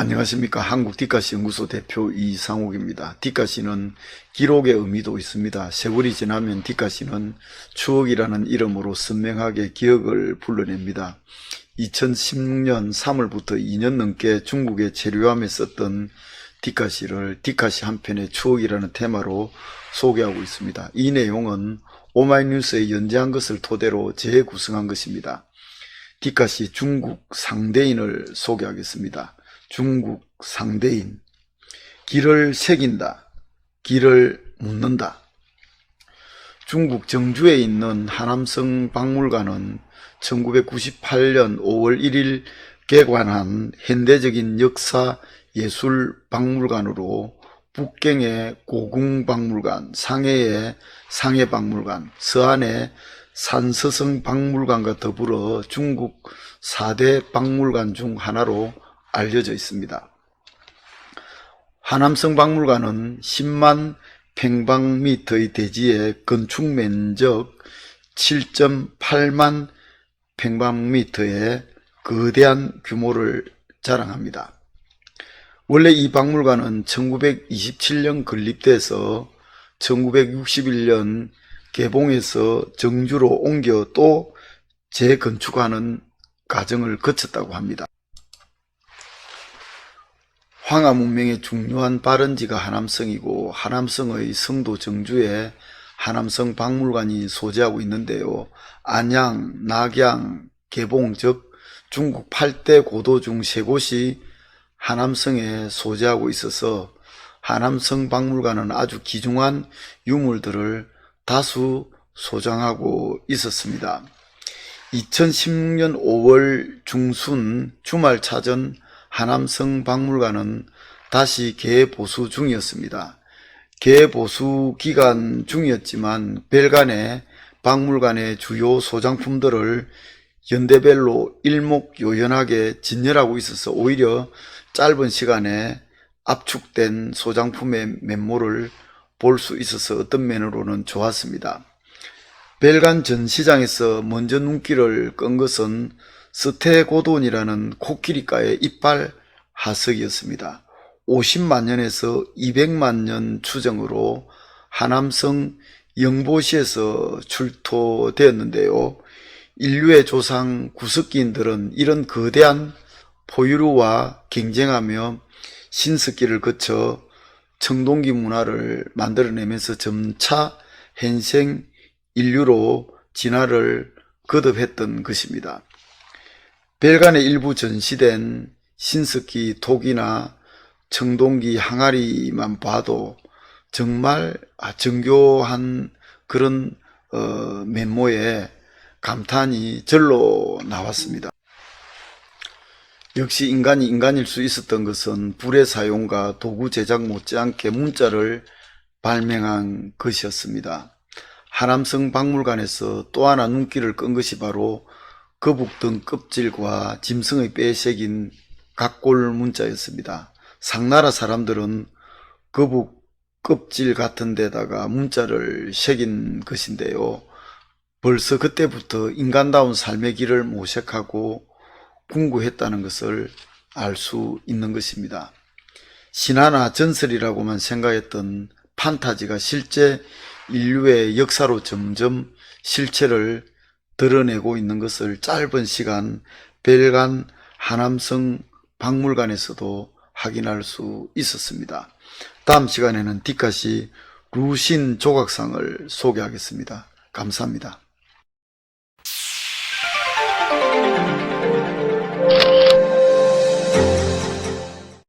안녕하십니까. 한국 디카시 연구소 대표 이상욱입니다. 디카시는 기록의 의미도 있습니다. 세월이 지나면 디카시는 추억이라는 이름으로 선명하게 기억을 불러냅니다. 2016년 3월부터 2년 넘게 중국의 체류함에 썼던 디카시를 디카시 한 편의 추억이라는 테마로 소개하고 있습니다. 이 내용은 오마이뉴스에 연재한 것을 토대로 재구성한 것입니다. 디카시 중국 상대인을 소개하겠습니다. 중국 상대인. 길을 새긴다. 길을 묻는다. 중국 정주에 있는 하남성 박물관은 1998년 5월 1일 개관한 현대적인 역사 예술 박물관으로 북경의 고궁박물관, 상해의 상해박물관, 서안의 산서성 박물관과 더불어 중국 4대 박물관 중 하나로 알려져 있습니다. 하남성 박물관은 10만 평방미터의 대지의 건축 면적 7.8만 평방미터의 거대한 규모를 자랑합니다. 원래 이 박물관은 1927년 건립돼서 1961년 개봉해서 정주로 옮겨 또 재건축하는 과정을 거쳤다고 합니다. 황하 문명의 중요한 발원지가 하남성이고 하남성의 성도 정주에 하남성 박물관이 소재하고 있는데요. 안양, 낙양, 개봉 즉 중국 8대 고도 중 세 곳이 하남성에 소재하고 있어서 하남성 박물관은 아주 귀중한 유물들을 다수 소장하고 있었습니다. 2016년 5월 중순 주말 찾은 하남성 박물관은 다시 개보수 중이었습니다. 개보수 기간 중이었지만 별간의 박물관의 주요 소장품들을 연대별로 일목요연하게 진열하고 있어서 오히려 짧은 시간에 압축된 소장품의 면모를 볼 수 있어서 어떤 면으로는 좋았습니다. 벨간 전시장에서 먼저 눈길을 끈 것은 스테고돈이라는 코끼리가의 이빨 하석이었습니다. 50만 년에서 200만 년 추정으로 하남성 영보시에서 출토되었는데요. 인류의 조상 구석기인들은 이런 거대한 포유류와 경쟁하며 신석기를 거쳐 청동기 문화를 만들어내면서 점차 현생 인류로 진화를 거듭했던 것입니다. 벨간의 일부 전시된 신석기 토기나 청동기 항아리만 봐도 정말 아, 정교한 그런 어, 면모에 감탄이 절로 나왔습니다. 역시 인간이 인간일 수 있었던 것은 불의 사용과 도구 제작 못지않게 문자를 발명한 것이었습니다. 하남성 박물관에서 또 하나 눈길을 끈 것이 바로 거북 등 껍질과 짐승의 새긴 각골 문자였습니다. 상나라 사람들은 거북 껍질 같은 데다가 문자를 새긴 것인데요. 벌써 그때부터 인간다운 삶의 길을 모색하고 궁구했다는 것을 알 수 있는 것입니다. 신화나 전설이라고만 생각했던 판타지가 실제 인류의 역사로 점점 실체를 드러내고 있는 것을 짧은 시간 벨간 하남성 박물관에서도 확인할 수 있었습니다. 다음 시간에는 디카시 루신 조각상을 소개하겠습니다. 감사합니다.